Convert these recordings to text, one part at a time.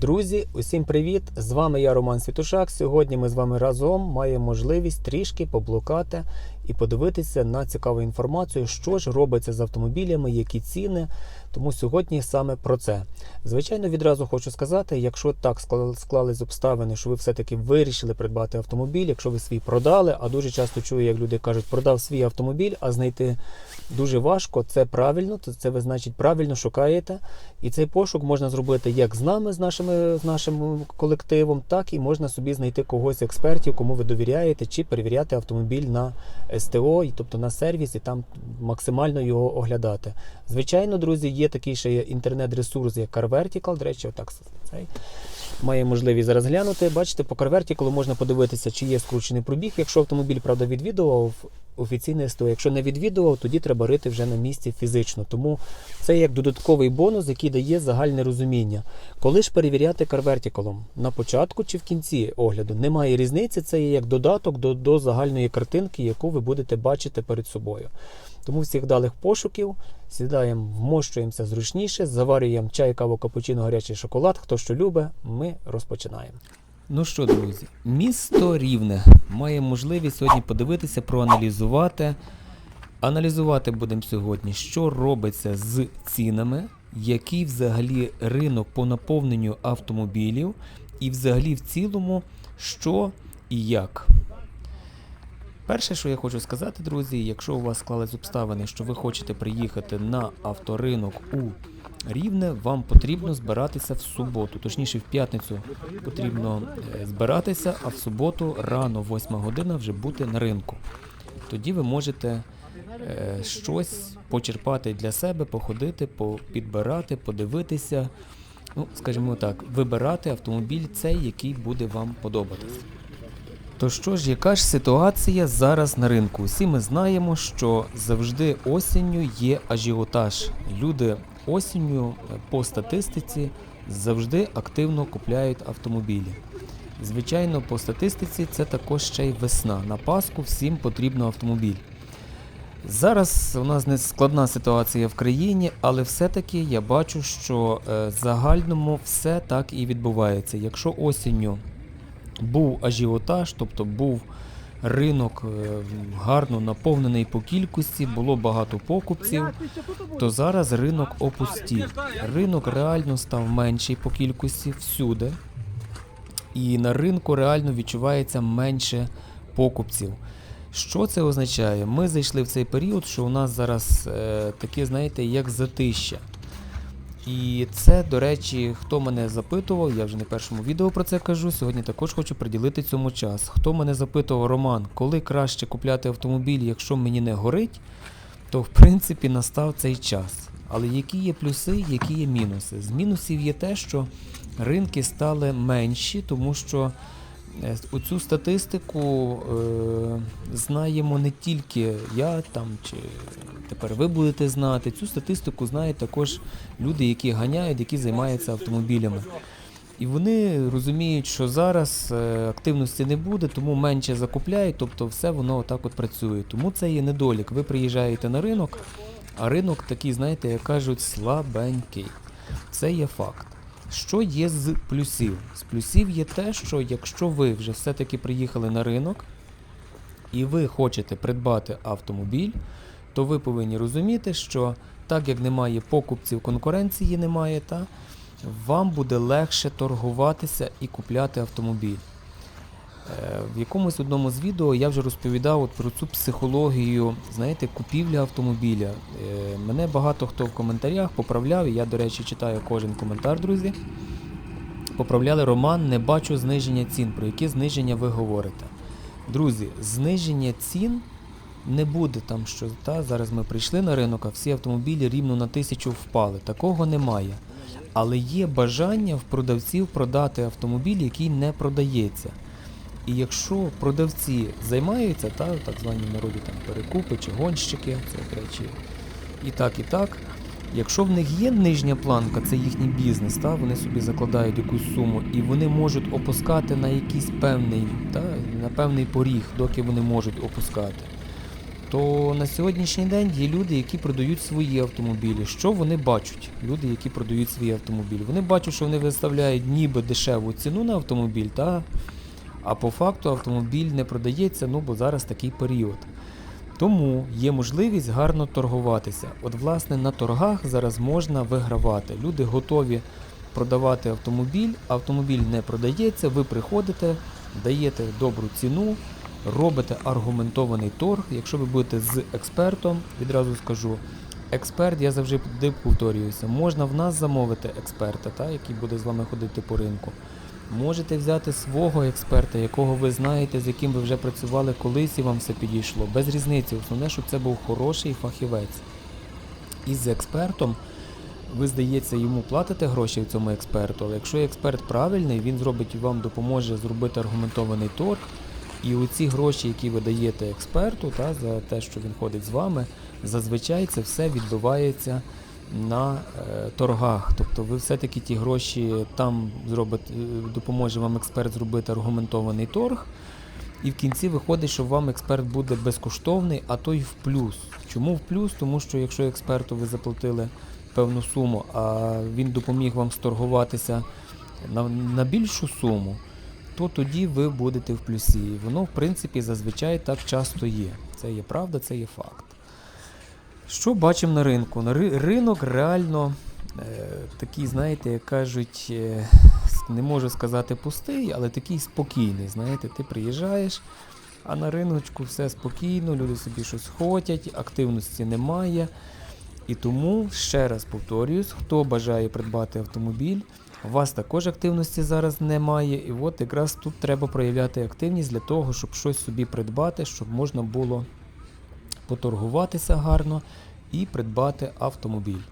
Друзі, усім привіт! З вами я Роман Світушак. Сьогодні ми з вами разом маємо можливість трішки поблукати і подивитися на цікаву інформацію, що ж робиться з автомобілями, які ціни. Тому сьогодні саме про це. Звичайно, відразу хочу сказати, якщо так склали- склались обставини, що ви все-таки вирішили придбати автомобіль, якщо ви свій продали, а дуже часто чую, як люди кажуть, продав свій автомобіль, а знайти дуже важко, це правильно, то це ви значить правильно шукаєте. І цей пошук можна зробити як з нами, з нашими з нашим колективом, так і можна собі знайти когось експертів, кому ви довіряєте, чи перевіряти автомобіль на СТО, тобто на сервіс, і там максимально його оглядати. Звичайно, друзі, є такий ще інтернет-ресурс, як CarVertical, До речі, отак. Має можливість зараз глянути. Бачите, по CarVertical можна подивитися, чи є скручений пробіг. Якщо автомобіль, правда, відвідував офіційне СТО. Якщо не відвідував, тоді треба рити вже на місці фізично. Тому це як додатковий бонус, який дає загальне розуміння. Коли ж перевіряти карвертикалом? На початку чи в кінці огляду? Немає різниці, це є як додаток до, до загальної картинки, яку ви будете бачити перед собою. Тому всіх далих пошуків сідаємо, вмощуємося зручніше, заварюємо чай, каву, капучино, гарячий шоколад. Хто що любить, ми розпочинаємо. Ну що, друзі, місто Рівне має можливість сьогодні подивитися, проаналізувати. Аналізувати будемо сьогодні, що робиться з цінами, який взагалі ринок по наповненню автомобілів, і взагалі в цілому, що і як. Перше, що я хочу сказати, друзі, якщо у вас склались обставини, що ви хочете приїхати на авторинок у Рівне, вам потрібно збиратися в суботу. Точніше, в п'ятницю потрібно е, збиратися, а в суботу рано, 8 година, вже бути на ринку. Тоді ви можете е, щось почерпати для себе, походити, по- підбирати, подивитися. Ну, скажімо так, вибирати автомобіль цей, який буде вам подобатися. То що ж, яка ж ситуація зараз на ринку? Всі ми знаємо, що завжди осінню є ажіотаж. Люди осінню е, по статистиці завжди активно купляють автомобілі. Звичайно, по статистиці це також ще й весна. На Пасху всім потрібно автомобіль. Зараз у нас не складна ситуація в країні, але все-таки я бачу, що е, в загальному все так і відбувається. Якщо осінню був ажіотаж, тобто був ринок е, гарно наповнений по кількості, було багато покупців, то зараз ринок опустів. Ринок реально став менший по кількості всюди, і на ринку реально відчувається менше покупців. Що це означає? Ми зайшли в цей період, що у нас зараз е, таке, знаєте, як затища. І це, до речі, хто мене запитував, я вже не першому відео про це кажу. Сьогодні також хочу приділити цьому час. Хто мене запитував, Роман, коли краще купляти автомобіль, якщо мені не горить, то в принципі настав цей час. Але які є плюси, які є мінуси? З мінусів є те, що ринки стали менші, тому що оцю статистику е, знаємо не тільки я там чи тепер ви будете знати. Цю статистику знають також люди, які ганяють, які займаються автомобілями. І вони розуміють, що зараз е, активності не буде, тому менше закупляють, тобто все воно отак от працює. Тому це є недолік. Ви приїжджаєте на ринок, а ринок такий, знаєте, як кажуть, слабенький. Це є факт. Що є з плюсів? З плюсів є те, що якщо ви вже все-таки приїхали на ринок і ви хочете придбати автомобіль, то ви повинні розуміти, що так як немає покупців, конкуренції немає, та, вам буде легше торгуватися і купляти автомобіль. Е, В якомусь одному з відео я вже розповідав от про цю психологію, знаєте, купівлі автомобіля. Е, Мене багато хто в коментарях поправляв, і я, до речі, читаю кожен коментар, друзі. Поправляли Роман, не бачу зниження цін. Про які зниження ви говорите? Друзі, зниження цін не буде там, що та, зараз ми прийшли на ринок, а всі автомобілі рівно на тисячу впали. Такого немає. Але є бажання в продавців продати автомобіль, який не продається. І якщо продавці займаються, та, так звані народі там перекупи чи гонщики, це речі, і так, і так. Якщо в них є нижня планка, це їхній бізнес, та, вони собі закладають якусь суму, і вони можуть опускати на якийсь певний, та, на певний поріг, доки вони можуть опускати, то на сьогоднішній день є люди, які продають свої автомобілі. Що вони бачать? Люди, які продають свій автомобіль. Вони бачать, що вони виставляють ніби дешеву ціну на автомобіль, та, а по факту автомобіль не продається, ну бо зараз такий період. Тому є можливість гарно торгуватися. От, власне, на торгах зараз можна вигравати. Люди готові продавати автомобіль, автомобіль не продається, ви приходите, даєте добру ціну, робите аргументований торг. Якщо ви будете з експертом, відразу скажу. Експерт, я завжди повторююся, можна в нас замовити експерта, та, який буде з вами ходити по ринку. Можете взяти свого експерта, якого ви знаєте, з яким ви вже працювали колись і вам все підійшло. Без різниці. Основне, щоб це був хороший фахівець. І з експертом ви, здається, йому платите гроші цьому експерту, але якщо експерт правильний, він зробить вам допоможе зробити аргументований торг. І оці гроші, які ви даєте експерту, та, за те, що він ходить з вами, зазвичай це все відбивається на е, торгах. Тобто ви все-таки ті гроші там зробите, е, допоможе вам експерт зробити аргументований торг. І в кінці виходить, що вам експерт буде безкоштовний, а то й в плюс. Чому в плюс? Тому що якщо експерту ви заплатили певну суму, а він допоміг вам сторгуватися на, на більшу суму, то тоді ви будете в плюсі. І воно, в принципі, зазвичай так часто є. Це є правда, це є факт. Що бачимо на ринку? На ри- ринок реально е, такий, знаєте, як кажуть, е, не можу сказати пустий, але такий спокійний. Знаєте, ти приїжджаєш, а на риночку все спокійно, люди собі щось хочуть, активності немає. І тому, ще раз повторююсь, хто бажає придбати автомобіль, у вас також активності зараз немає. І от якраз тут треба проявляти активність для того, щоб щось собі придбати, щоб можна було поторгуватися гарно і придбати автомобіль.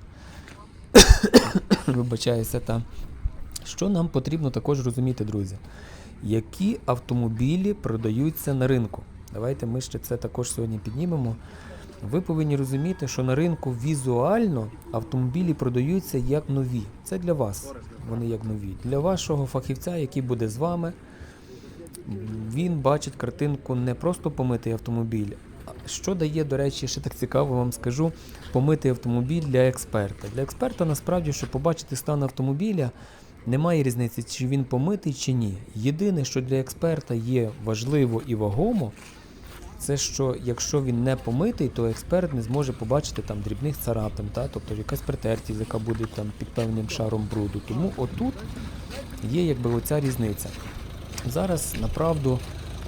Вибачаюся та. Що нам потрібно також розуміти, друзі? Які автомобілі продаються на ринку? Давайте ми ще це також сьогодні піднімемо. Ви повинні розуміти, що на ринку візуально автомобілі продаються як нові. Це для вас. Вони як нові. Для вашого фахівця, який буде з вами, він бачить картинку не просто помитий автомобіль. Що дає, до речі, ще так цікаво вам скажу, помитий автомобіль для експерта. Для експерта насправді, щоб побачити стан автомобіля, немає різниці, чи він помитий, чи ні. Єдине, що для експерта є важливо і вагомо, це що якщо він не помитий, то експерт не зможе побачити там дрібних царапин, та? тобто якась притертість, яка буде там під певним шаром бруду. Тому отут є якби оця різниця. Зараз, направду,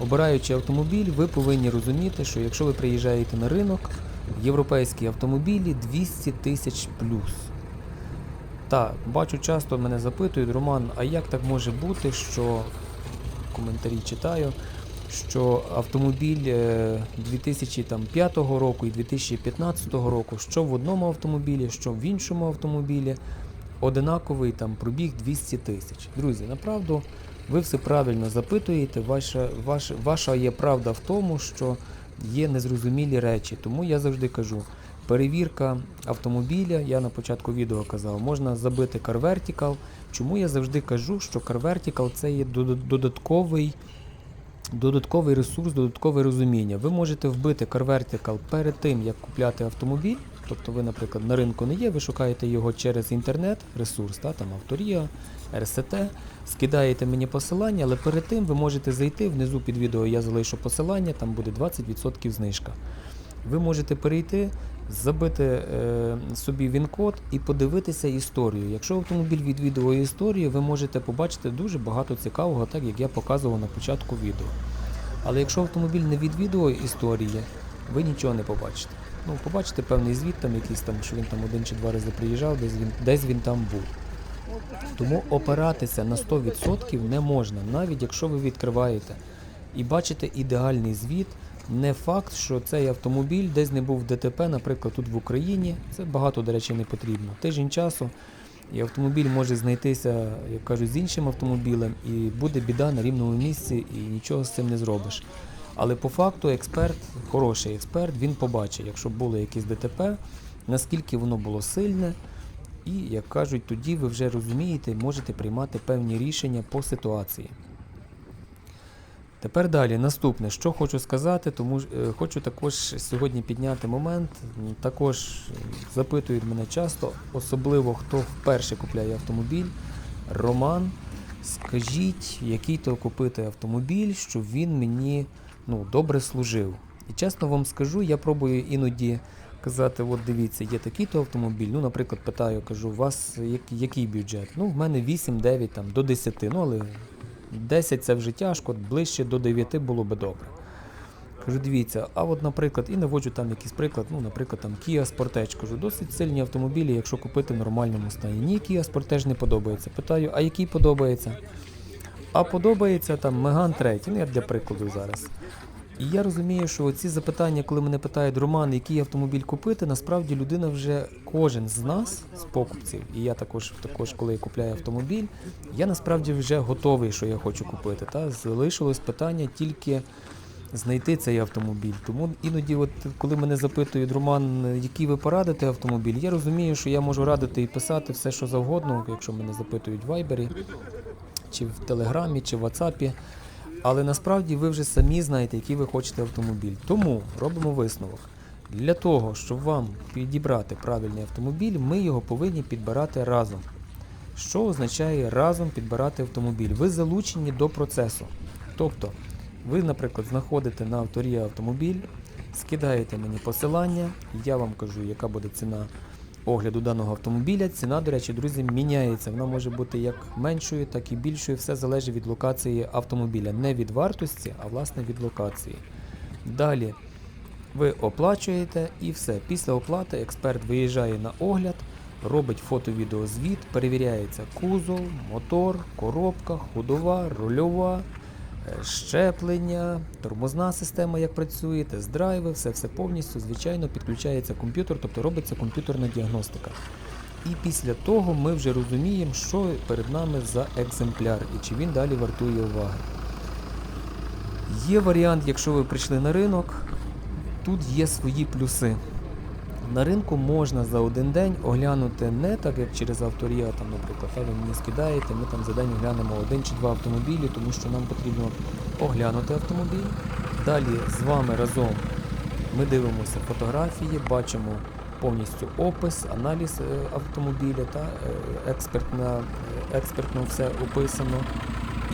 обираючи автомобіль, ви повинні розуміти, що якщо ви приїжджаєте на ринок, європейські автомобілі 200 тисяч плюс. Так, бачу, часто мене запитують, Роман, а як так може бути, що коментарі читаю, що автомобіль е, 2005 року і 2015 року, що в одному автомобілі, що в іншому автомобілі, одинаковий там пробіг 200 тисяч. Друзі, направду, ви все правильно запитуєте. Ваша, ваша, ваша є правда в тому, що є незрозумілі речі. Тому я завжди кажу. Перевірка автомобіля, я на початку відео казав, можна забити Car Vertical. Чому я завжди кажу, що Car Vertical це є додатковий, додатковий ресурс, додаткове розуміння. Ви можете вбити Car Vertical перед тим, як купляти автомобіль. Тобто ви, наприклад, на ринку не є, ви шукаєте його через інтернет, ресурс, та, там Авторія, РСТ, скидаєте мені посилання, але перед тим ви можете зайти внизу під відео, я залишу посилання, там буде 20% знижка. Ви можете перейти, забити е, собі він-код і подивитися історію. Якщо автомобіль відвідує історію, ви можете побачити дуже багато цікавого, так як я показував на початку відео. Але якщо автомобіль не відвідує історії, ви нічого не побачите. Ну, побачите певний звіт, там якийсь там, що він там один чи два рази приїжджав, десь він, десь він там був. Тому опиратися на 100% не можна, навіть якщо ви відкриваєте і бачите ідеальний звіт. Не факт, що цей автомобіль десь не був в ДТП, наприклад, тут в Україні. Це багато, до речі, не потрібно. Тиждень часу і автомобіль може знайтися, як кажуть, з іншим автомобілем, і буде біда на рівному місці, і нічого з цим не зробиш. Але по факту експерт, хороший експерт, він побачить, якщо було якесь ДТП, наскільки воно було сильне, і, як кажуть, тоді ви вже розумієте, можете приймати певні рішення по ситуації. Тепер далі, наступне, що хочу сказати, тому е, хочу також сьогодні підняти момент. Також запитують мене часто, особливо хто вперше купляє автомобіль. Роман, скажіть, який то купити автомобіль, щоб він мені ну, добре служив. І чесно вам скажу, я пробую іноді казати: от дивіться, є такий-то автомобіль. Ну, наприклад, питаю, кажу, у вас як- який бюджет? Ну, в мене 8-9 там, до 10, ну але 10 це вже тяжко, ближче до 9 було би добре. Кажу, дивіться, а от, наприклад, і наводжу там якийсь приклад, ну, наприклад, там Kia Sportage. Кажу, досить сильні автомобілі, якщо купити в нормальному стані. Ні, Kia Sportage не подобається. Питаю, а який подобається? А подобається там Megane 3, ну я для прикладу зараз. І я розумію, що ці запитання, коли мене питають Роман, який автомобіль купити, насправді людина вже кожен з нас, з покупців, і я також, також коли купляю автомобіль, я насправді вже готовий, що я хочу купити. Та залишилось питання тільки знайти цей автомобіль. Тому іноді, от коли мене запитують, Роман, який ви порадите автомобіль, я розумію, що я можу радити і писати все, що завгодно, якщо мене запитують в Вайбері, чи в Телеграмі, чи в Ватсапі. Але насправді ви вже самі знаєте, який ви хочете автомобіль. Тому робимо висновок. Для того, щоб вам підібрати правильний автомобіль, ми його повинні підбирати разом. Що означає разом підбирати автомобіль? Ви залучені до процесу. Тобто, ви, наприклад, знаходите на авторі автомобіль, скидаєте мені посилання, я вам кажу, яка буде ціна огляду даного автомобіля. Ціна, до речі, друзі, міняється. Вона може бути як меншою, так і більшою. Все залежить від локації автомобіля. Не від вартості, а власне від локації. Далі ви оплачуєте і все. Після оплати експерт виїжджає на огляд, робить фото-відеозвіт, перевіряється кузов, мотор, коробка, ходова, рульова, щеплення, тормозна система, як працює, тест-драйви, все все повністю, звичайно, підключається комп'ютер, тобто робиться комп'ютерна діагностика. І після того ми вже розуміємо, що перед нами за екземпляр і чи він далі вартує уваги. Є варіант, якщо ви прийшли на ринок, тут є свої плюси. На ринку можна за один день оглянути не так, як через авторія, там, наприклад, а ви мені скидаєте, ми там за день оглянемо один чи два автомобілі, тому що нам потрібно оглянути автомобіль. Далі з вами разом ми дивимося фотографії, бачимо повністю опис, аналіз е, автомобіля, та, е, експертна, е, експертно все описано.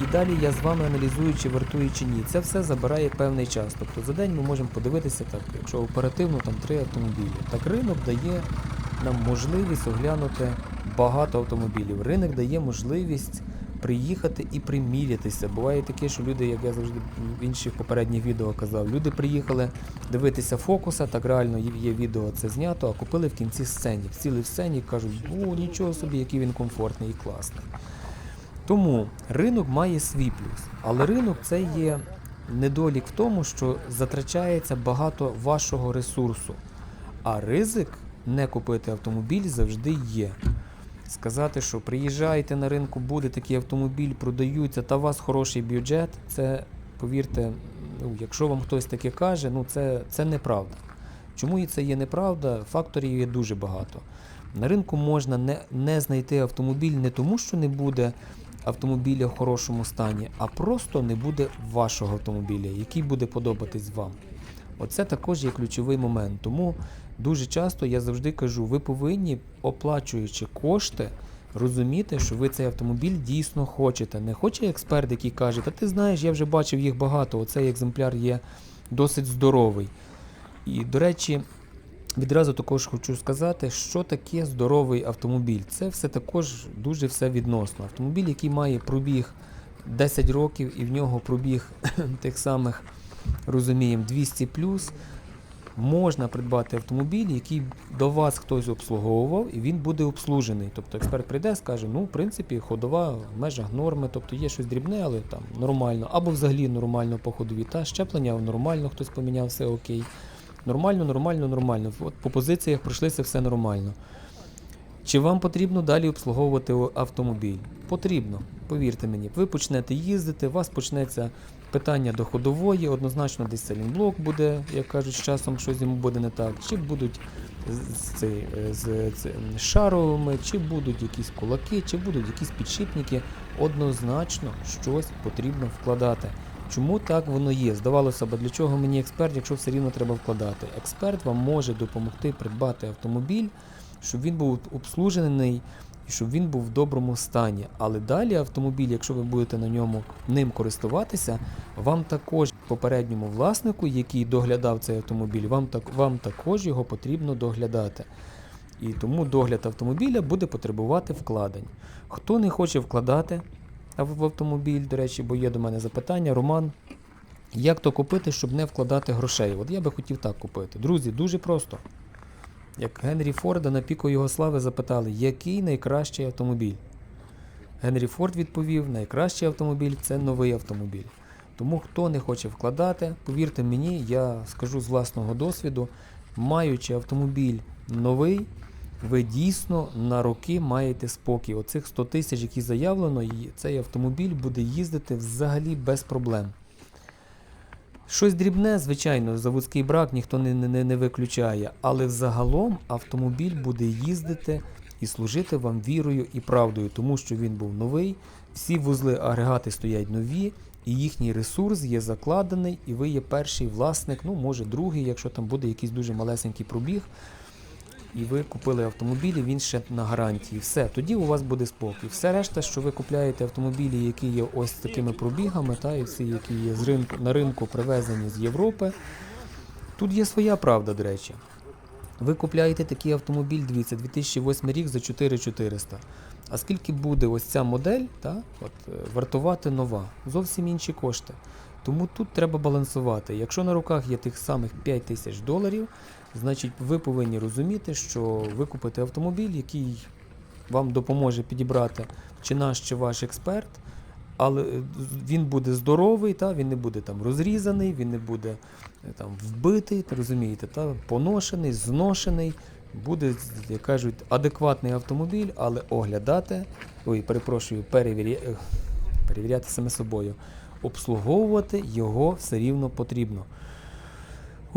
І далі я з вами аналізую, чи вартує чи ні. Це все забирає певний час. Тобто за день ми можемо подивитися, так, якщо оперативно, там три автомобілі. Так ринок дає нам можливість оглянути багато автомобілів. Ринок дає можливість приїхати і примірятися. Буває таке, що люди, як я завжди в інших попередніх відео казав, люди приїхали дивитися фокуса, так реально є- відео це знято, а купили в кінці сцені. Сіли в сцені і кажуть, о, нічого собі, який він комфортний і класний. Тому ринок має свій плюс, але ринок це є недолік в тому, що затрачається багато вашого ресурсу, а ризик не купити автомобіль завжди є. Сказати, що приїжджаєте на ринку, буде такий автомобіль, продаються, та у вас хороший бюджет, це, повірте, ну, якщо вам хтось таке каже, ну це, це неправда. Чому і це є неправда? Факторів є дуже багато. На ринку можна не, не знайти автомобіль не тому, що не буде автомобіля в хорошому стані, а просто не буде вашого автомобіля, який буде подобатись вам. Оце також є ключовий момент. Тому дуже часто я завжди кажу, ви повинні, оплачуючи кошти, розуміти, що ви цей автомобіль дійсно хочете. Не хоче експерт, який каже, та ти знаєш, я вже бачив їх багато, оцей екземпляр є досить здоровий. І, до речі, відразу також хочу сказати, що таке здоровий автомобіль. Це все також дуже все відносно. Автомобіль, який має пробіг 10 років і в нього пробіг тих самих, розуміємо, 200 можна придбати автомобіль, який до вас хтось обслуговував, і він буде обслужений. Тобто експерт прийде, скаже, ну, в принципі, ходова в межах норми, тобто є щось дрібне, але там нормально, або взагалі нормально по ходові. Та щеплення нормально, хтось поміняв, все окей. Нормально, нормально, нормально. От по позиціях пройшлися все нормально. Чи вам потрібно далі обслуговувати автомобіль? Потрібно, повірте мені. Ви почнете їздити, у вас почнеться питання до ходової, однозначно десь селінблок буде, як кажуть, з часом щось йому буде не так, чи будуть з, з, е, з, з шаровими, чи будуть якісь кулаки, чи будуть якісь підшипники. Однозначно щось потрібно вкладати. Чому так воно є? Здавалося б, для чого мені експерт, якщо все рівно треба вкладати? Експерт вам може допомогти придбати автомобіль, щоб він був обслужений і щоб він був в доброму стані. Але далі автомобіль, якщо ви будете на ньому ним користуватися, вам також попередньому власнику, який доглядав цей автомобіль, вам так вам також його потрібно доглядати. І тому догляд автомобіля буде потребувати вкладень. Хто не хоче вкладати в автомобіль, до речі, бо є до мене запитання, Роман. Як то купити, щоб не вкладати грошей? От я би хотів так купити. Друзі, дуже просто. Як Генрі Форда на піку його слави запитали, який найкращий автомобіль? Генрі Форд відповів: найкращий автомобіль це новий автомобіль. Тому хто не хоче вкладати, повірте мені, я скажу з власного досвіду, маючи автомобіль новий, ви дійсно на роки маєте спокій. Оцих 100 тисяч, які заявлено, цей автомобіль буде їздити взагалі без проблем. Щось дрібне, звичайно, заводський брак ніхто не, не, не виключає, але взагалом автомобіль буде їздити і служити вам вірою і правдою, тому що він був новий, всі вузли агрегати стоять нові, і їхній ресурс є закладений, і ви є перший власник, ну може другий, якщо там буде якийсь дуже малесенький пробіг. І ви купили автомобіль, і він ще на гарантії. Все, тоді у вас буде спокій. Все решта, що ви купляєте автомобілі, які є ось такими пробігами, та і всі, які є з ринку на ринку привезені з Європи. Тут є своя правда, до речі. Ви купляєте такий автомобіль, дивіться, 2008 рік за 4400. А скільки буде ось ця модель, та, от, е, вартувати нова? Зовсім інші кошти. Тому тут треба балансувати. Якщо на руках є тих самих 5 тисяч доларів, значить ви повинні розуміти, що ви купите автомобіль, який вам допоможе підібрати чи наш, чи ваш експерт, але е, він буде здоровий, та, він не буде там розрізаний, він не буде е, там вбитий, та, розумієте, та, поношений, зношений. Буде, як кажуть, адекватний автомобіль, але оглядати, ой, перепрошую, перевіря... е, перевіряти саме собою. Обслуговувати його все рівно потрібно.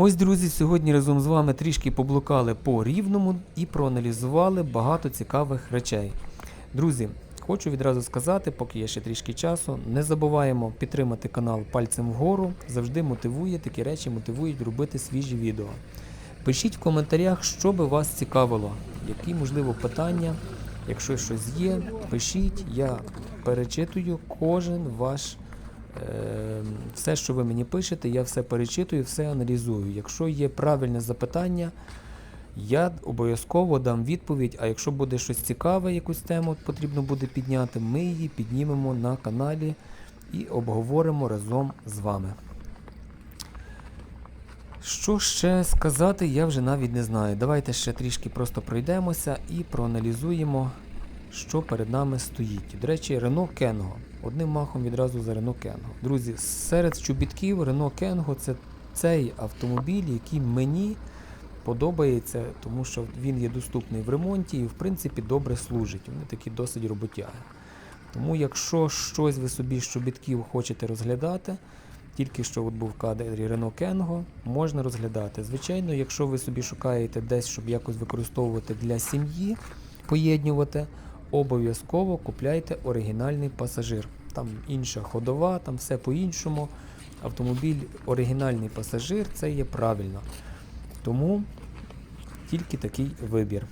Ось, друзі, сьогодні разом з вами трішки поблукали по рівному і проаналізували багато цікавих речей. Друзі, хочу відразу сказати, поки є ще трішки часу, не забуваємо підтримати канал пальцем вгору. Завжди мотивує такі речі, мотивують робити свіжі відео. Пишіть в коментарях, що би вас цікавило, які можливо питання. Якщо щось є, пишіть, я перечитую кожен ваш. Е, Все, що ви мені пишете, я все перечитую, все аналізую. Якщо є правильне запитання, я обов'язково дам відповідь. А якщо буде щось цікаве, якусь тему потрібно буде підняти, ми її піднімемо на каналі і обговоримо разом з вами. Що ще сказати, я вже навіть не знаю. Давайте ще трішки просто пройдемося і проаналізуємо, що перед нами стоїть. До речі, Renault Kengo. Одним махом відразу за Renault Kengo. Друзі, серед чобітків Renault Kengo це цей автомобіль, який мені подобається, тому що він є доступний в ремонті і в принципі добре служить. Вони такі досить роботяги. Тому якщо щось ви собі з чобітків хочете розглядати, тільки що от був в кадрі Renault Kengo, можна розглядати. Звичайно, якщо ви собі шукаєте десь, щоб якось використовувати для сім'ї, поєднювати, обов'язково купляйте оригінальний пасажир. Там інша ходова, там все по-іншому. Автомобіль оригінальний пасажир це є правильно. Тому тільки такий вибір.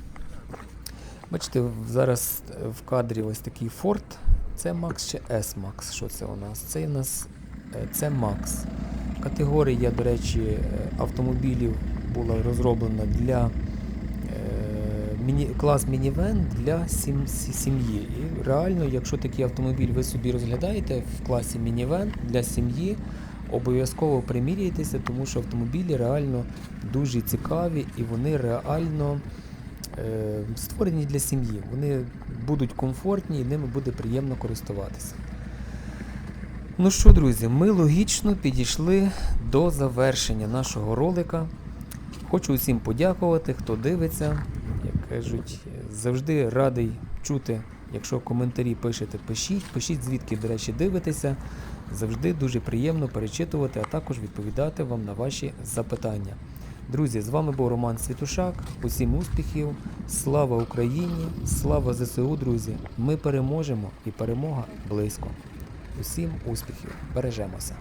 Бачите, зараз в кадрі ось такий Ford. Це Max чи S-Max. Що це у нас? Це у нас е, це Max. Категорія, до речі, е, автомобілів була розроблена для міні, клас мінівен для сім, сім'ї. І реально, якщо такий автомобіль ви собі розглядаєте в класі мінівен для сім'ї, обов'язково приміряйтеся, тому що автомобілі реально дуже цікаві і вони реально е, створені для сім'ї. Вони будуть комфортні і ними буде приємно користуватися. Ну що, друзі, ми логічно підійшли до завершення нашого ролика. Хочу усім подякувати, хто дивиться. Кажуть, завжди радий чути, якщо коментарі пишете, пишіть. Пишіть, звідки, до речі, дивитеся. Завжди дуже приємно перечитувати, а також відповідати вам на ваші запитання. Друзі, з вами був Роман Світушак. Усім успіхів, слава Україні, слава ЗСУ, друзі! Ми переможемо і перемога близько. Усім успіхів! Бережемося!